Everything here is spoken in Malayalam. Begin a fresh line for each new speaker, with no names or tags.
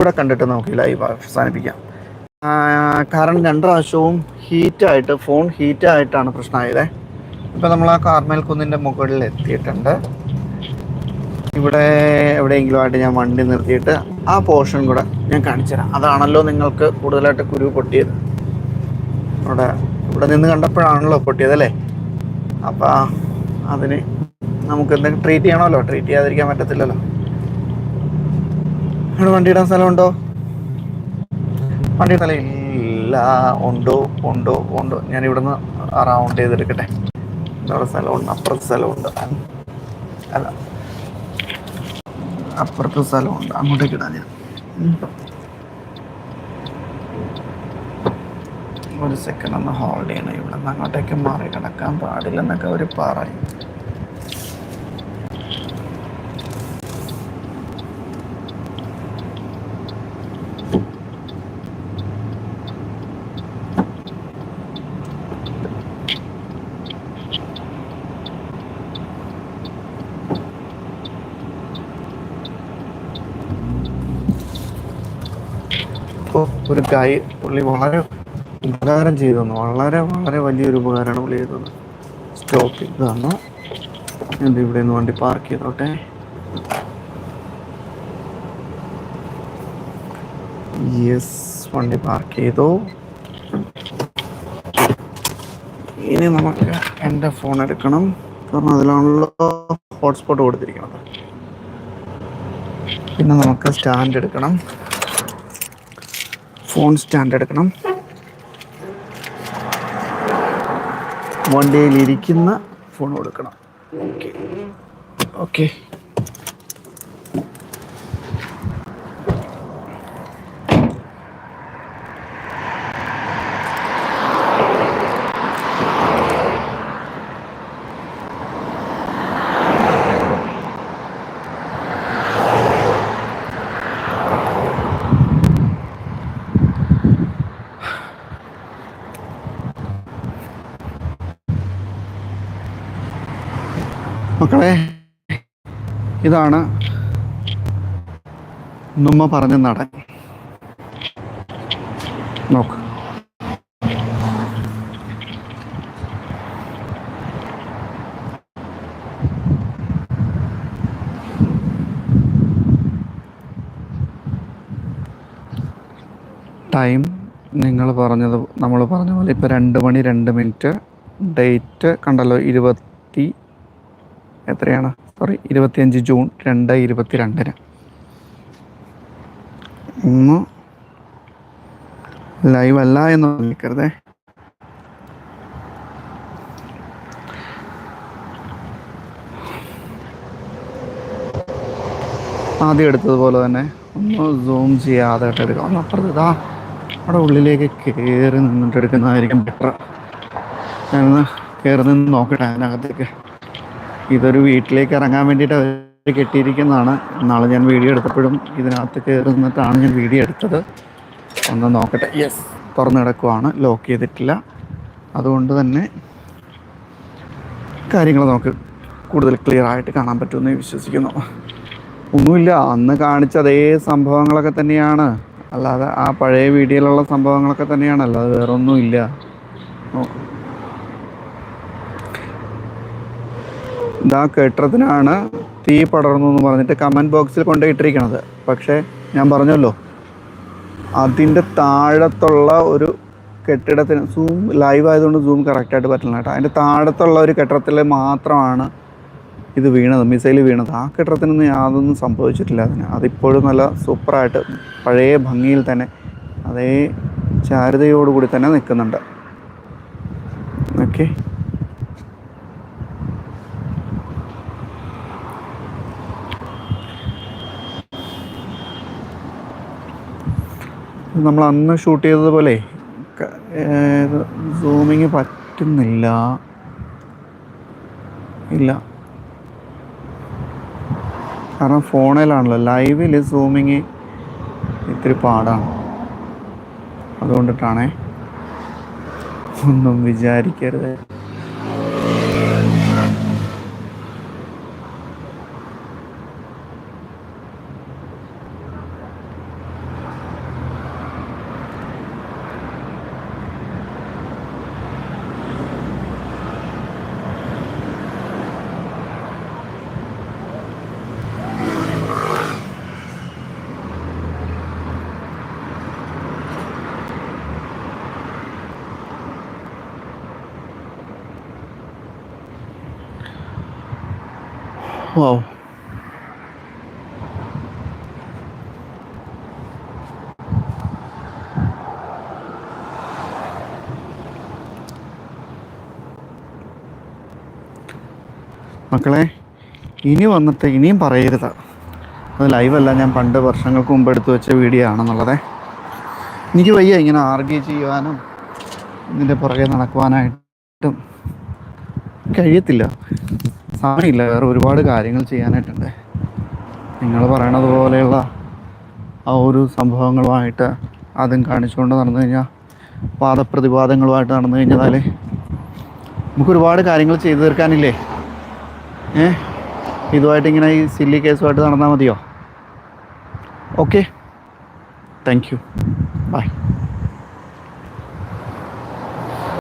ഇവിടെ കണ്ടിട്ട് നമുക്ക് ലൈവ് അവസാനിപ്പിക്കാം. കാരണം രണ്ട് പ്രാവശ്യവും ഹീറ്റായിട്ട് ഫോൺ ഹീറ്റായിട്ടാണ് പ്രശ്നമായത്. ഇപ്പം നമ്മൾ ആ കാർമേൽ കുന്നിന്റെ മുകളിൽ എത്തിയിട്ടുണ്ട്. ഇവിടെ എവിടെയെങ്കിലും ആയിട്ട് ഞാൻ വണ്ടി നിർത്തിയിട്ട് ആ പോർഷൻ കൂടെ ഞാൻ കാണിച്ചു തരാം. അതാണല്ലോ നിങ്ങൾക്ക് കൂടുതലായിട്ട് കുരു പൊട്ടിയത്. ഇവിടെ ഇവിടെ നിന്ന് കണ്ടപ്പോഴാണല്ലോ പൊട്ടിയത് അല്ലേ? അപ്പം അതിന് നമുക്ക് എന്തെങ്കിലും ട്രീറ്റ് ചെയ്യണമല്ലോ. ട്രീറ്റ് ചെയ്യാതിരിക്കാൻ പറ്റത്തില്ലല്ലോ. ഇവിടെ വണ്ടി ഇടാൻ സ്ഥലമുണ്ടോ? വണ്ടി സ്ഥലം ഇല്ല. ഉണ്ടോ? ഉണ്ടോ? ഉണ്ടോ? ഞാൻ ഇവിടുന്ന് റൗണ്ട് ചെയ്തെടുക്കട്ടെ. ഇവിടെ സ്ഥലമുണ്ട്. അപ്പുറത്ത് സ്ഥലമുണ്ട്. അല്ല. അപ്പുറത്ത് സ്ഥലമുണ്ട്. അങ്ങോട്ടേക്ക് ഇടാൻ ഞാൻ. ഒരു സെക്കൻഡ് ഒന്ന് ഹോൾഡ് ചെയ്യണം. ഇവിടെ നിന്ന് അങ്ങോട്ടേക്ക് മാറി കിടക്കാൻ പാടില്ലെന്നൊക്കെ അവർ പറയും. ഇപ്പോൾ ഒരു ഗൈ പുള്ളി വളരെ ഉപകാരം ചെയ്തു തന്നു വളരെ വളരെ വലിയൊരു ഉപകാരമാണ് പുള്ളി ചെയ്തത്. സ്റ്റോപ്പ് ചെയ്ത് തന്നു എന്താ ഇവിടെ നിന്ന് വണ്ടി പാർക്ക് ചെയ്തോട്ടെ. യെസ് വണ്ടി പാർക്ക് ചെയ്തു. ഇനി നമുക്ക് എന്റെ ഫോൺ എടുക്കണം. കാരണം അതിലാണല്ലോ ഹോട്ട്സ്പോട്ട് കൊടുത്തിരിക്കുന്നത്. പിന്നെ നമുക്ക് സ്റ്റാൻഡ് എടുക്കണം. സ്റ്റാൻഡ് എടുക്കണം. വണ്ടിയിലിരിക്കുന്ന ഫോൺ കൊടുക്കണം. ഓക്കെ ഓക്കെ മക്കളെ ഇതാണ് നുമ്മ പറഞ്ഞ നടൻ. നോക്ക്. ടൈം നിങ്ങൾ പറഞ്ഞത് നമ്മൾ പറഞ്ഞ പോലെ ഇപ്പോൾ രണ്ട് മണി രണ്ട് മിനിറ്റ്. ഡേറ്റ് കണ്ടല്ലോ ഇരുപത്തി എത്രയാണ്? സോറി ഇരുപത്തിയഞ്ച് ജൂൺ രണ്ട് ഇരുപത്തി രണ്ടിന് ലൈവ് അല്ല എന്ന് നിൽക്കരുതേ ആദ്യം എടുത്തതുപോലെ തന്നെ ഒന്ന് സൂം ചെയ്യാതെ എടുക്കാം. ഒന്ന് അപ്പുറത്ത് ഇതാ. അവിടെ ഉള്ളിലേക്ക് കയറി നിന്നിട്ട് എടുക്കുന്നതായിരിക്കും ബെറ്റർ ഞാനൊന്ന് കയറി നിന്ന് നോക്കട്ടെ അതിനകത്തേക്ക്. ഇതൊരു വീട്ടിലേക്ക് ഇറങ്ങാൻ വേണ്ടിയിട്ട് അവർ കെട്ടിയിരിക്കുന്നതാണ്. നാളെ ഞാൻ വീഡിയോ എടുത്തപ്പോഴും ഇതിനകത്ത് കയറി നിന്നിട്ടാണ് ഞാൻ വീഡിയോ എടുത്തത്. ഒന്ന് നോക്കട്ടെ. യെസ് തുറന്നു കിടക്കുവാണ്. ലോക്ക് ചെയ്തിട്ടില്ല. അതുകൊണ്ട് തന്നെ കാര്യങ്ങൾ നമുക്ക് കൂടുതൽ ക്ലിയർ ആയിട്ട് കാണാൻ പറ്റുമെന്ന് വിശ്വസിക്കുന്നു. ഒന്നുമില്ല. അന്ന് കാണിച്ച അതേ സംഭവങ്ങളൊക്കെ തന്നെയാണ്. അല്ലാതെ ആ പഴയ വീഡിയോയിലുള്ള സംഭവങ്ങളൊക്കെ തന്നെയാണ്. അല്ലാതെ വേറൊന്നുമില്ല. നോക്കൂ ഇതാ കെട്ടിടത്തിനാണ് തീ പടർന്നു എന്ന് പറഞ്ഞിട്ട് കമന്റ് ബോക്സിൽ കൊണ്ടുപോയിട്ടിരിക്കണത് പക്ഷേ ഞാൻ പറഞ്ഞല്ലോ അതിന്റെ താഴത്തുള്ള ഒരു കെട്ടിടത്തിന് സൂം ലൈവ് ആയതുകൊണ്ട് സൂം കറക്റ്റായിട്ട് പറ്റില്ല കേട്ടോ. അതിന്റെ താഴത്തുള്ള ഒരു കെട്ടിടത്തിൽ മാത്രമാണ് ഇത് വീണത് മിസൈൽ വീണത്. ആ കെട്ടിടത്തിനൊന്നും യാതൊന്നും സംഭവിച്ചിട്ടില്ല അതിന്. അതിപ്പോഴും നല്ല സൂപ്പറായിട്ട് പഴയ ഭംഗിയിൽ തന്നെ അതേ ചാരുതയോടുകൂടി തന്നെ നിൽക്കുന്നുണ്ട്. ഓക്കെ നമ്മൾ അന്ന് ഷൂട്ട് ചെയ്തതുപോലെ സൂമിങ് പറ്റുന്നില്ല. ഇല്ല. കാരണം ഫോണിലാണല്ലോ. ലൈവിൽ സൂമിങ് ഇത്തിരി പാടാണ്. അതുകൊണ്ടിട്ടാണേ ഒന്നും വിചാരിക്കരുത്. വൗ മക്കളെ ഇനി വന്നിട്ട് ഇനിയും പറയരുത്. അത് ലൈവല്ല ഞാൻ പണ്ട് വർഷങ്ങൾക്ക് മുമ്പ് എടുത്തു വെച്ച വീഡിയോ ആണെന്നുള്ളതേ. എനിക്ക് വയ്യ ഇങ്ങനെ ആർഗ്യ ചെയ്യുവാനും ഇതിന്റെ പുറകെ നടക്കുവാനായിട്ടും. കഴിയത്തില്ല. സമയമില്ല വേറെ ഒരുപാട് കാര്യങ്ങൾ ചെയ്യാനായിട്ടുണ്ട്. നിങ്ങൾ പറയണത് പോലെയുള്ള ആ ഒരു സംഭവങ്ങളുമായിട്ട് അതും കാണിച്ചുകൊണ്ട് നടന്നു കഴിഞ്ഞാൽ വാദപ്രതിവാദങ്ങളുമായിട്ട് നടന്നു കഴിഞ്ഞാൽ നമുക്ക് ഒരുപാട് കാര്യങ്ങൾ ചെയ്തു തീർക്കാനില്ലേ? ഏ? ഇതുമായിട്ട് ഇങ്ങനെ ഈ സില്ലി കേസുമായിട്ട് നടന്നാൽ മതിയോ? Okay thank you by